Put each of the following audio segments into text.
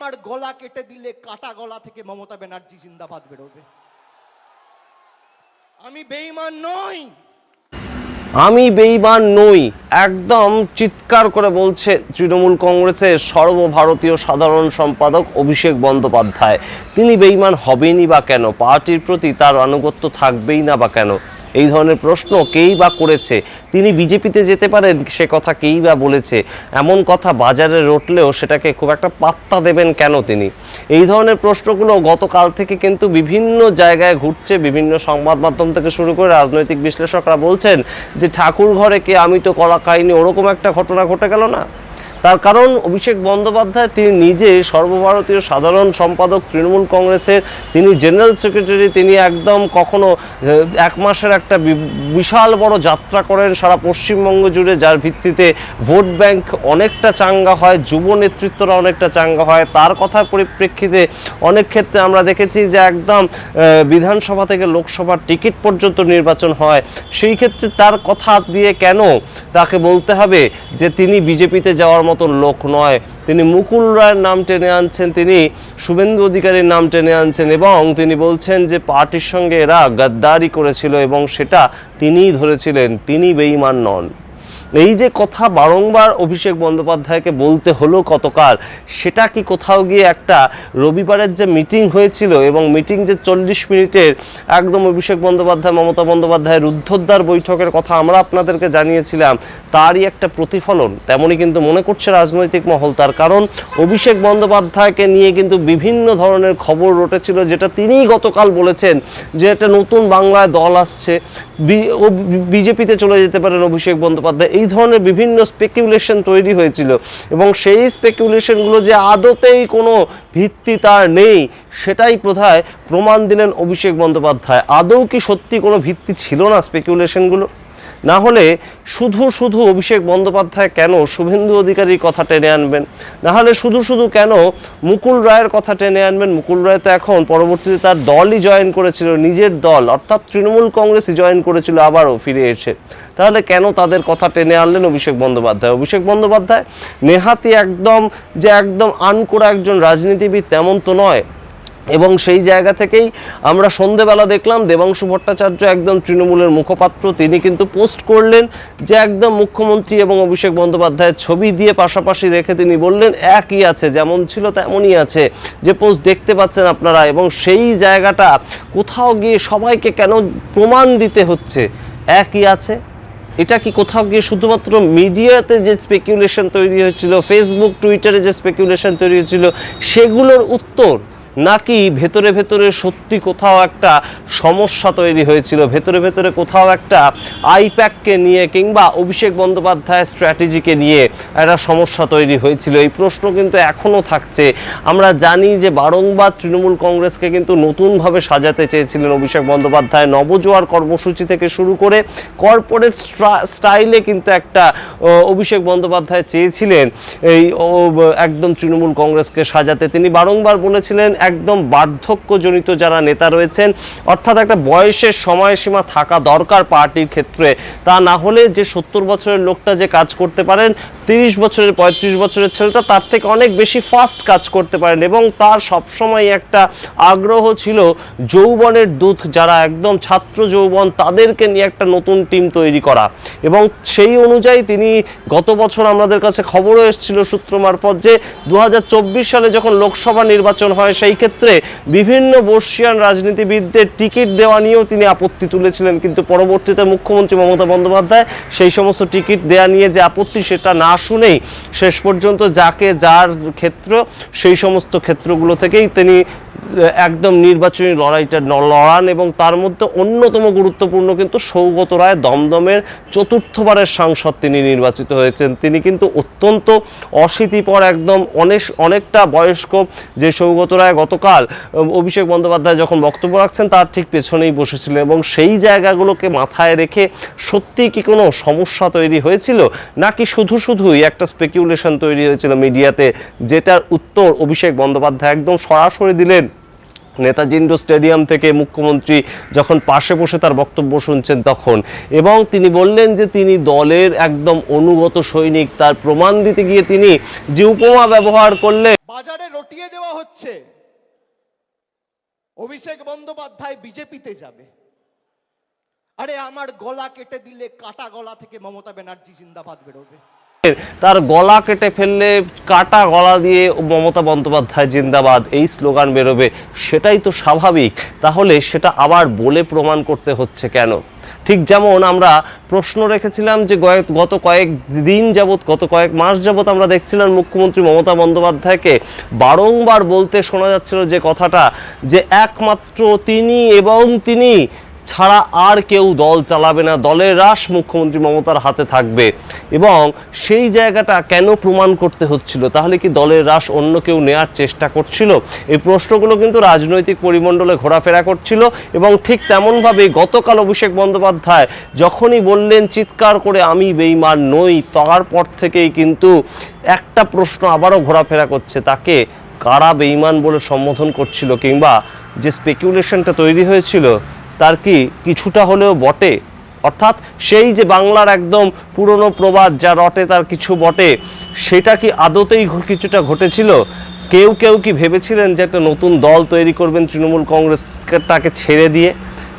আমার গলা কেটে দিলে কাটা গলা থেকে মমতা ব্যানার্জি জিন্দাবাদ বেরোবে। আমি বেইমান নই। আমি বেইমান নই, একদম চিৎকার করে বলছে তৃণমূল কংগ্রেসের সর্বভারতীয় সাধারণ সম্পাদক অভিষেক বন্দ্যোপাধ্যায়। তিনি বেইমান হবেনই বা কেন? পার্টির প্রতি তার আনুগত্য থাকবেই না বা কেন? এই ধরনের প্রশ্ন কেই বা করেছে? তিনি বিজেপিতে যেতে পারেন, সে কথা কেই বা বলেছে? এমন কথা বাজারে রটলেও সেটাকে খুব একটা পাত্তা দেবেন কেন তিনি? এই ধরনের প্রশ্নগুলো গতকাল থেকে কিন্তু বিভিন্ন জায়গায় ঘুরছে, বিভিন্ন সংবাদ মাধ্যম থেকে শুরু করে রাজনৈতিক বিশ্লেষকরা বলছেন যে ঠাকুর ঘরে কে আমি তো কলা খাইনি, ওরকম একটা ঘটনা ঘটে গেল না? তার কারণ অভিষেক বন্দ্যোপাধ্যায় তিনি নিজে সর্বভারতীয় সাধারণ সম্পাদক তৃণমূল কংগ্রেসের, তিনি জেনারেল সেক্রেটারি, তিনি একদম কখনো এক মাসের একটা বিশাল বড় যাত্রা করেন সারা পশ্চিমবঙ্গ জুড়ে, যার ভিত্তিতে ভোট ব্যাংক অনেকটা চাঙ্গা হয়, যুব নেতৃত্বরা অনেকটা চাঙ্গা হয়। তার কথার পরিপ্রেক্ষিতে অনেক ক্ষেত্রে আমরা দেখেছি যে একদম বিধানসভা থেকে লোকসভার টিকিট পর্যন্ত নির্বাচন হয়। সেই ক্ষেত্রে তার কথা দিয়ে কেন তাকে বলতে হবে যে তিনি বিজেপিতে যাওয়ার মতো লোক নয়। তিনি মুকুল রায়ের নাম টেনে আনছেন, তিনি শুভেন্দু অধিকারীর নাম টেনে আনছেন এবং তিনি বলছেন যে পার্টির সঙ্গে এরা গাদ্দারি করেছিল এবং সেটা তিনিই ধরেছিলেন তিনি বেঈমান নন। এই যে কথা বারংবার অভিষেক বন্দ্যোপাধ্যায়কে বলতে হলো কতকাল, সেটা কি কোথাও গিয়ে একটা রবিবারের যে মিটিং হয়েছিল এবং মিটিং যে চল্লিশ মিনিটের একদম অভিষেক বন্দ্যোপাধ্যায়, মমতা বন্দ্যোপাধ্যায়ের রুদ্ধদ্বার বৈঠকের কথা আমরা আপনাদেরকে জানিয়েছিলাম, তারই একটা প্রতিফলন, তেমনই কিন্তু মনে করছে রাজনৈতিক মহল, তার কারণ অভিষেক বন্দ্যোপাধ্যায়কে নিয়ে কিন্তু বিভিন্ন ধরনের খবর রটেছিল, যেটা তিনিই গতকাল বলেছেন যে একটা নতুন বাংলায় দল আসছে বিজেপিতে চলে যেতে পারেন অভিষেক বন্দ্যোপাধ্যায় এই ধরনের বিভিন্ন স্পেকুলেশন তৈরি হয়েছিল। এবং সেই স্পেকুলেশনগুলো যে আদতেই কোনো ভিত্তি তার নেই, সেটাই প্রধায় প্রমাণ দিলেন অভিষেক বন্দ্যোপাধ্যায়। আদৌ কি সত্যি কোনো ভিত্তি ছিল না স্পেকুলেশনগুলো না হলে শুধু শুধু অভিষেক বন্দ্যোপাধ্যায় কেন শুভেন্দু অধিকারীর কথা টেনে আনবেন? না হলে শুধু শুধু কেন মুকুল রায়ের কথা টেনে আনবেন? মুকুল রায় তো এখন পরবর্তীতে তার দলই জয়েন করেছিল, নিজের দল, অর্থাৎ তৃণমূল কংগ্রেসই জয়েন করেছিল, আবারও ফিরে এসে। তাহলে কেন তাদের কথা টেনে আনলেন অভিষেক বন্দ্যোপাধ্যায়? অভিষেক বন্দ্যোপাধ্যায় নেহাতি একদম যে একদম আনকোড়া একজন রাজনীতিবিদ তেমন তো নয়। এবং সেই জায়গা থেকেই আমরা সন্ধেবেলা দেখলাম দেবাংশু ভট্টাচার্য একদম তৃণমূলের মুখপাত্র। তিনি কিন্তু পোস্ট করলেন যে একদম মুখ্যমন্ত্রী এবং অভিষেক বন্দ্যোপাধ্যায়ের ছবি দিয়ে পাশাপাশি রেখে তিনি বললেন, একই আছে, যেমন ছিল তেমনই আছে, যে পোস্ট দেখতে পাচ্ছেন আপনারা এবং সেই জায়গাটা কোথাও গিয়ে সবাইকে কেন প্রমাণ দিতে হচ্ছে? একই আছে? এটা কি কোথাও গিয়ে শুধুমাত্র মিডিয়াতে যে স্পেকুলেশন তৈরি হয়েছিল ফেসবুক টুইটারে যে স্পেকুলেশন তৈরি হয়েছিল, সেগুলোর উত্তর নাকি ভেতরে ভেতরে সত্যি কোথাও একটা সমস্যা তৈরি হয়েছিল? ভেতরে ভেতরে কোথাও একটা আইপ্যাককে নিয়ে কিংবা অভিষেক বন্দ্যোপাধ্যায় স্ট্র্যাটেজিকে নিয়ে একটা সমস্যা তৈরি হয়েছিল? এই প্রশ্ন কিন্তু এখনও থাকছে। আমরা জানি যে বারংবার তৃণমূল কংগ্রেসকে কিন্তু নতুনভাবে সাজাতে চেয়েছিলেন অভিষেক বন্দ্যোপাধ্যায় নবজোয়ার কর্মসূচি থেকে শুরু করে কর্পোরেট স্টাইলে কিন্তু একটা অভিষেক বন্দ্যোপাধ্যায় চেয়েছিলেন এই একদম তৃণমূল কংগ্রেসকে সাজাতে। তিনি বারংবার বলেছিলেন একদম বার্ধক্যজনিত যারা নেতা রয়েছেন, অর্থাৎ একটা বয়সের সময়সীমা থাকা দরকার পার্টির ক্ষেত্রে, তা না হলে যে সত্তর বছরের লোকটা যে কাজ করতে পারেন, তিরিশ বছরের, পঁয়ত্রিশ বছরের ছেলেটা তার থেকে অনেক বেশি ফাস্ট কাজ করতে পারেন এবং তার সবসময় একটা আগ্রহ ছিল যৌবনের দূত যারা একদম ছাত্র যৌবন তাদেরকে নিয়ে একটা নতুন টিম তৈরি করা। এবং সেই অনুযায়ী তিনি গত বছর আমাদের কাছে খবরও এসেছিল সূত্র মারফত যে দু হাজার চব্বিশ সালে যখন লোকসভা নির্বাচন হয়, সেই ক্ষেত্রে বিভিন্ন বর্ষিয়ান রাজনীতিবিদদের টিকিট দেওয়া নিয়েও তিনি আপত্তি তুলেছিলেন। কিন্তু পরবর্তীতে মুখ্যমন্ত্রী মমতা বন্দ্যোপাধ্যায় সেই সমস্ত টিকিট দেওয়া নিয়ে যে আপত্তি সেটা না শুনেই শেষ পর্যন্ত যাকে যার ক্ষেত্র সেই সমস্ত ক্ষেত্রগুলো থেকেই তিনি একদম নির্বাচনী লড়াইটা লড়ান এবং তার মধ্যে অন্যতম গুরুত্বপূর্ণ কিন্তু সৌগত রায়, দমদমের চতুর্থবারের সাংসদ তিনি নির্বাচিত হয়েছেন। তিনি কিন্তু অত্যন্ত অশীতিপর একদম অনেক অনেকটা বয়স্ক যে সৌগত রায় গতকাল অভিষেক বন্দ্যোপাধ্যায় যখন বক্তব্য রাখছেন তার ঠিক পেছনেই বসেছিলেন এবং সেই জায়গাগুলোকে মাথায় রেখে সত্যি কি কোনো সমস্যা তৈরি হয়েছিল? নাকি শুধু শুধুই একটা স্পেকুলেশন তৈরি হয়েছিল মিডিয়াতে, যেটার উত্তর অভিষেক বন্দ্যোপাধ্যায় একদম সরাসরি দিলেন নেতাজি ইন্ডোর স্টেডিয়াম থেকে মুখ্যমন্ত্রী যখন পাশে বসে তার বক্তব্য শুনছেন তখন, এবং তিনি বললেন যে তিনি দলের একদম অনুগত সৈনিক, তার প্রমাণ দিতে গিয়ে তিনি যে উপমা ব্যবহার করলে বাজারে রটিয়ে দেওয়া হচ্ছে। অভিষেক বন্দ্যোপাধ্যায় বিজেপিতে যাবে। আরে আমার গলা কেটে দিলে কাটা গলা থেকে মমতা ব্যানার্জি জিন্দাবাদ বেরোবে। তার গলা কেটে ফেললে, কাটা গলা দিয়ে মমতা বন্দ্যোপাধ্যায় জিন্দাবাদ, এই স্লোগান বেরোবে, সেটাই তো স্বাভাবিক। তাহলে সেটা আবার বলে প্রমাণ করতে হচ্ছে কেন? ঠিক যেমন আমরা প্রশ্ন রেখেছিলাম যে গত কয়েক দিন যাবৎ, গত কয়েক মাস যাবৎ আমরা দেখছিলাম মুখ্যমন্ত্রী মমতা বন্দ্যোপাধ্যায়কে বারংবার বলতে শোনা যাচ্ছিল যে কথাটা, যে একমাত্র তিনি এবং তিনি ছাড়া আর কেউ দল চালাবে না। দলের রাস মুখ্যমন্ত্রী মমতার হাতে থাকবে। এবং সেই জায়গাটা কেন প্রমাণ করতে হচ্ছিল? তাহলে কি দলের রাস অন্য কেউ নেয়ার চেষ্টা করছিল? এই প্রশ্নগুলো কিন্তু রাজনৈতিক পরিমণ্ডলে ঘোরাফেরা করছিল। এবং ঠিক তেমনভাবে গতকাল অভিষেক বন্দ্যোপাধ্যায় যখনই বললেন, চিৎকার করে আমি বেইমান নই তারপর থেকেই কিন্তু একটা প্রশ্ন আবারও ঘোরাফেরা করছে। তাকে কারা বেইমান বলে সম্বোধন করছিল? কিংবা যে স্পেকুলেশনটা তৈরি হয়েছিল তার কি কিছুটা হলেও বটে? অর্থাৎ সেই যে বাংলার একদম পুরনো প্রবাদ যা রটে তার কিছু বটে, সেটা কি আদতেই কিছুটা ঘটেছিল? কেউ কেউ কি ভেবেছিলেন যে একটা নতুন দল তৈরি করবেন তৃণমূল কংগ্রেসটাকে ছেড়ে দিয়ে?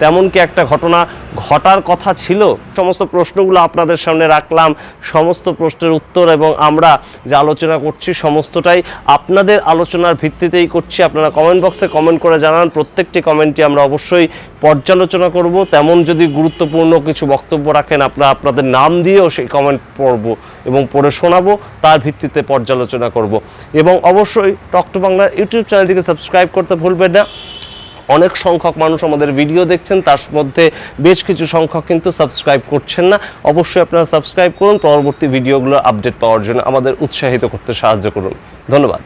তেমন কি একটা ঘটনা ঘটার কথা ছিল? সমস্ত প্রশ্নগুলো আপনাদের সামনে রাখলাম। সমস্ত প্রশ্নের উত্তর এবং আমরা যে আলোচনা করছি সমস্তটাই আপনাদের আলোচনার ভিত্তিতেই করছি। আপনারা কমেন্ট বক্সে কমেন্ট করে জানান। প্রত্যেকটি কমেন্টটি আমরা অবশ্যই পর্যালোচনা করব। তেমন যদি গুরুত্বপূর্ণ কিছু বক্তব্য রাখেন আপনারা আপনাদের নাম দিয়েও সেই কমেন্ট পড়ব এবং পড়ে শোনাবো। তার ভিত্তিতে পর্যালোচনা করব। এবং অবশ্যই টক টু বাংলার ইউটিউব চ্যানেলটিকে সাবস্ক্রাইব করতে ভুলবেন না। অনেক সংখ্যক মানুষ আমাদের ভিডিও দেখছেন, তার মধ্যে বেশ কিছু সংখ্যক কিন্তু সাবস্ক্রাইব করছেন না। অবশ্যই আপনারা সাবস্ক্রাইব করুন, পরবর্তী ভিডিওগুলো আপডেট পাওয়ার জন্য আমাদের উৎসাহিত করতে সাহায্য করুন। ধন্যবাদ।